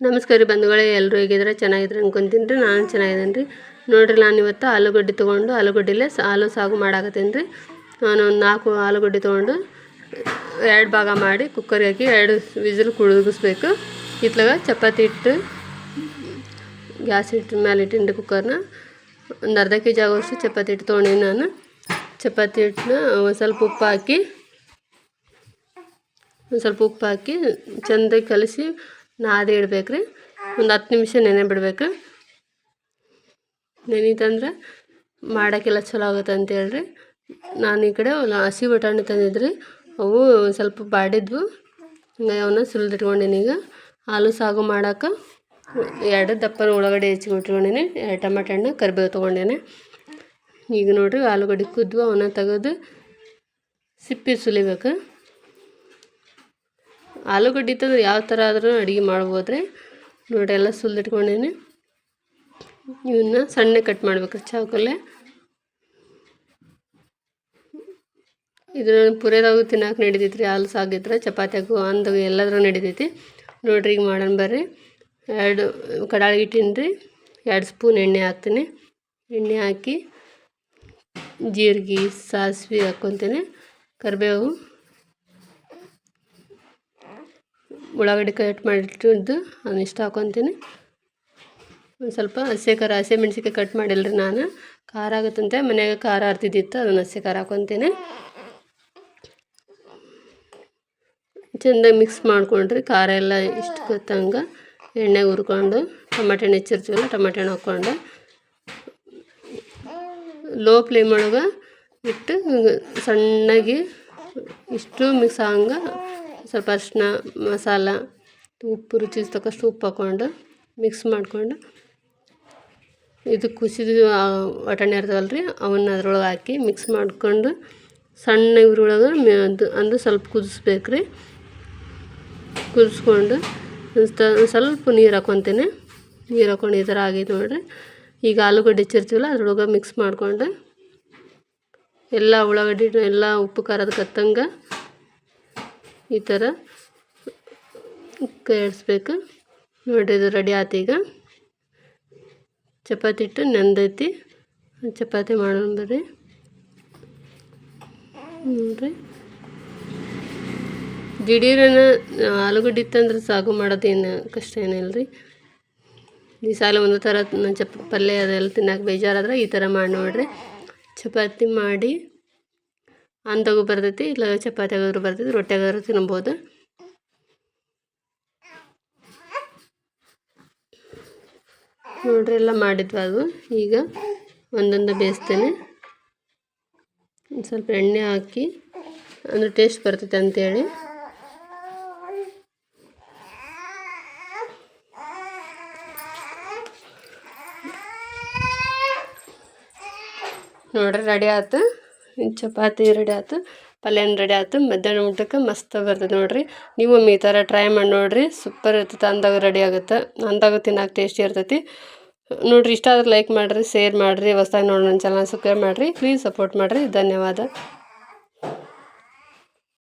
ನಮಸ್ಕಾರ ರೀ ಬಂಧುಗಳೇ ಎಲ್ಲರೂ ಹೇಗಿದ್ರೆ ಚೆನ್ನಾಗಿದ್ರೆ ಅನ್ಕೊಂತೀನಿ ರೀ. ನಾನು ಚೆನ್ನಾಗಿದ್ದೀನಿ ರೀ. ನೋಡಿರಿ, ನಾನು ಇವತ್ತು ಆಲೂಗಡ್ಡೆ ತೊಗೊಂಡು, ಆಲೂಗಡ್ಡೆಲೇ ಹಾಲು ಸಾಗು ಮಾಡಾಕತ್ತೀನಿ ರೀ. ನಾನು ಒಂದು ನಾಲ್ಕು ಆಲೂಗಡ್ಡೆ ತೊಗೊಂಡು ಎರಡು ಭಾಗ ಮಾಡಿ ಕುಕ್ಕರ್ಗೆ ಹಾಕಿ ಎರಡು ವಿಸಿಲ್ ಕುಳುಗಿಸ್ಬೇಕು ಇತ್ಲಾಗ ಚಪಾತಿ ಹಿಟ್ಟು, ಗ್ಯಾಸ್ ಇಟ್ಟು ಮೇಲೆ ಇಟ್ಟಿನಿ ಕುಕ್ಕರ್ನ ಒಂದು ಅರ್ಧ ಕೆ ಜಿ ಆಗೋಷ್ಟು ಚಪಾತಿ ಹಿಟ್ಟು ತೊಗೊಂಡಿನಿ ನಾನು. ಚಪಾತಿ ಹಿಟ್ಟನ್ನ ಒಂದು ಸ್ವಲ್ಪ ಉಪ್ಪು ಹಾಕಿ, ಒಂದು ಸ್ವಲ್ಪ ಉಪ್ಪು ಹಾಕಿ ಚೆಂದಾಗಿ ಕಲಸಿ ನಾದಿ ಇಡ್ಬೇಕು ರೀ ಒಂದು ಹತ್ತು ನಿಮಿಷ ನೆನೆ ಬಿಡ್ಬೇಕು. ನೆನೀತಂದ್ರೆ ಮಾಡೋಕ್ಕೆಲ್ಲ ಚಲೋ ಆಗುತ್ತೆ ಅಂತೇಳ್ರಿ ನಾನು ಈ ಕಡೆ ಹಸಿ ಬಟಾಣಿ ತಂದಿದ್ರಿ. ಅವು ಸ್ವಲ್ಪ ಬಾಡಿದ್ವು. ಹಂಗಾಗಿ ಅವನ್ನ ಸುಲಿದಿಟ್ಕೊಂಡೀನಿ ಈಗ. ಹಾಲು ಸಾಗು ಮಾಡೋಕೆ ಎರಡು ದಪ್ಪನ ಉಳ್ಳಾಗಡ್ಡೆ ಹೆಚ್ಚಿಗೆ ಎರಡು ಟಮಾಟೆ ಹಣ್ಣು, ಕರಿಬೇವು ತೊಗೊಂಡೇನೆ. ಈಗ ನೋಡಿರಿ ಆಲೂಗಡ್ಡೆ ಕುದ್ದು ಅವನ್ನ ತೆಗೆದು ಸಿಪ್ಪೆ ಸುಲಿಬೇಕು. ಆಲೂಗಡ್ಡೆ ತಂದ್ರೆ ಯಾವ ಥರ ಆದ್ರೂ ಅಡುಗೆ ಮಾಡ್ಬೋದು ರೀ ನೋಡಿ, ಎಲ್ಲ ಸುಲ್ದಿಟ್ಕೊಂಡೇನೆ ಇವನ್ನ ಸಣ್ಣ ಕಟ್ ಮಾಡ್ಬೇಕು ಚಾಕಲ್ಲೇ ಇದನ್ನ ಪುರೇದಾಗು ನಡಿತೈತಿ ರೀ ಹಾಲು ಸಾಗಿದ್ರೆ ಚಪಾತಿಯಾಗು ಅಂದಾಗ ಎಲ್ಲಾದ್ರೂ ನಡಿತೈತಿ. ನೋಡ್ರಿ, ಈಗ ಮಾಡೋಣ ಬರ್ರಿ. ಎರಡು ಕಡಾಳಿ ಇಟ್ಟಿನ್ರಿ. ಎರಡು ಸ್ಪೂನ್ ಎಣ್ಣೆ ಹಾಕ್ತೀನಿ. ಎಣ್ಣೆ ಹಾಕಿ ಜೀರಿಗೆ, ಸಾಸಿವೆ ಹಾಕ್ಕೊತೀನಿ. ಕರಿಬೇವು. ಉಳ್ಳಾಗಡ್ಡಿ ಕಟ್ ಮಾಡಿಟ್ಟಿದ್ದು ಅದನ್ನ ಇಷ್ಟು ಹಾಕೊತೀನಿ. ಒಂದು ಸ್ವಲ್ಪ ಹಸಿ ಖಾರ, ಹಸಿ ಮೆಣಸಿಕಾಯಿ ಕಟ್ ಮಾಡಿಲ್ಲರಿ ನಾನು. ಖಾರ ಆಗುತ್ತಂತೆ, ಮನೆಯಾಗ ಖಾರ ಅರ್ತಿದ್ದಿತ್ತು ಅದನ್ನು ಹಸಿ ಖಾರ ಹಾಕೊತೀನಿ. ಚೆಂದಾಗಿ ಮಿಕ್ಸ್ ಮಾಡಿಕೊಂಡ್ರಿ, ಖಾರ ಎಲ್ಲ ಇಷ್ಟು ಗೊತ್ತಂಗೆ. ಎಣ್ಣೆಗೆ ಹುರ್ಕೊಂಡು, ಟೊಮಾಟೆ ಹಣ್ಣು ಹೆಚ್ಚಿರ್ತೀವಲ್ಲ, ಟೊಮಾಟೆ ಹಣ್ಣು ಹಾಕ್ಕೊಂಡು ಲೋ ಫ್ಲೇಮ್ ಒಳಗೆ ಇಟ್ಟು ಸಣ್ಣಗೆ ಇಷ್ಟು ಮಿಕ್ಸ್ ಆಗಂಗೆ ಸ್ವಲ್ಪ ಅರಿಶಿನ ಮಸಾಲ, ಉಪ್ಪು ರುಚಿ ತಕ್ಕಷ್ಟು ಉಪ್ಪು ಹಾಕ್ಕೊಂಡು ಮಿಕ್ಸ್ ಮಾಡಿಕೊಂಡು ಇದು ಕುಸಿದು ಒಟಣೆ ಇರ್ತಾವಲ್ಲ ರೀ ಅವನ್ನ ಅದ್ರೊಳಗೆ ಹಾಕಿ ಮಿಕ್ಸ್ ಮಾಡಿಕೊಂಡು ಸಣ್ಣ ಇವ್ರೊಳಗೆ ಅದು ಅಂದ್ರೆ ಸ್ವಲ್ಪ ಕುದಿಸ್ಬೇಕು ರೀ ಕುದಿಸ್ಕೊಂಡು ಸ್ವಲ್ಪ ನೀರು ಹಾಕ್ಕೊತೀನಿ ನೀರು ಹಾಕ್ಕೊಂಡು ಈ ಥರ ಆಗೈತೆ ನೋಡಿರಿ. ಈಗ ಆಲೂಗಡ್ಡೆ ಹೆಚ್ಚಿರ್ತೀವಲ್ಲ ಅದ್ರೊಳಗೆ ಮಿಕ್ಸ್ ಮಾಡಿಕೊಂಡು ಎಲ್ಲ ಉಳ್ಳಾಗಡ್ಡಿ, ಎಲ್ಲ ಉಪ್ಪು ಖಾರದ ಕತ್ತಂಗೆ ಈ ಥರ ಕೇಳಿಸ್ಬೇಕು ನೋಡಿರಿ ಇದು ರೆಡಿ ಆಯ್ತು ಈಗ. ಚಪಾತಿ ಇಟ್ಟು ನೆಂದೈತಿ. ಚಪಾತಿ ಮಾಡೋಣ ಬರ್ರಿ. ನೋಡಿರಿ. ದಿಢೀರನ ಆಲೂಗಡ್ಡೆ ಇತ್ತಂದ್ರೆ ಸಾಗು ಮಾಡೋದೇನು ಕಷ್ಟ ಏನಿಲ್ಲ ರೀ ಈ ಸಾಲ ಒಂದು ಥರ ಚಪ್ ಪಲ್ಯ ಅದೆಲ್ಲ ತಿನ್ನೋಕೆ ಬೇಜಾರಾದ್ರೆ ಈ ಥರ ಮಾಡಿ ನೋಡಿರಿ. ಚಪಾತಿ ಮಾಡಿ ಅಂದಾಗೂ ಬರ್ತೈತಿ, ಇಲ್ಲ ಚಪಾತಿ ಆಗಾದ್ರೂ ಬರ್ತೈತಿ ರೊಟ್ಟಿ ಆಗಾದ್ರೂ ತಿನ್ಬೋದು. ನೋಡ್ರಿ ಎಲ್ಲ ಮಾಡಿದ್ವಿ ಅದು. ಈಗ ಒಂದೊಂದು ಬೇಯಿಸ್ತೇನೆ. ಸ್ವಲ್ಪ ಎಣ್ಣೆ ಹಾಕಿ ಅಂದರೆ ಟೇಸ್ಟ್ ಬರ್ತೈತೆ ಅಂತೇಳಿ. ನೋಡ್ರಿ ರೆಡಿ ಆಯ್ತು? ಚಪಾತಿ ರೆಡಿ ಆಯ್ತು ಪಲ್ಯನ ರೆಡಿ ಆಯ್ತು ಮಧ್ಯಾಹ್ನ ಊಟಕ್ಕೆ ಮಸ್ತ್ ಬರ್ತದೆ ನೋಡಿರಿ. ನೀವು ಈ ಥರ ಟ್ರೈ ಮಾಡಿ ನೋಡಿರಿ ಸೂಪರ್ ಇರ್ತೈತೆ ಅಂದಾಗ ರೆಡಿ ಆಗುತ್ತೆ. ಅಂದಾಗ ತಿನ್ನೋಕೆ ಟೇಸ್ಟಿ ಇರ್ತೈತಿ. ನೋಡಿರಿ, ಇಷ್ಟ ಆದ್ರೆ ಲೈಕ್ ಮಾಡಿರಿ ಶೇರ್ ಮಾಡಿರಿ, ಹೊಸ್ದಾಗಿ ನೋಡಿ ನನ್ನ ಚಾನಲ್ ಸಬ್ಸ್ಕ್ರೈಬ್ ಮಾಡಿರಿ. ಪ್ಲೀಸ್ ಸಪೋರ್ಟ್ ಮಾಡಿರಿ. ಧನ್ಯವಾದ.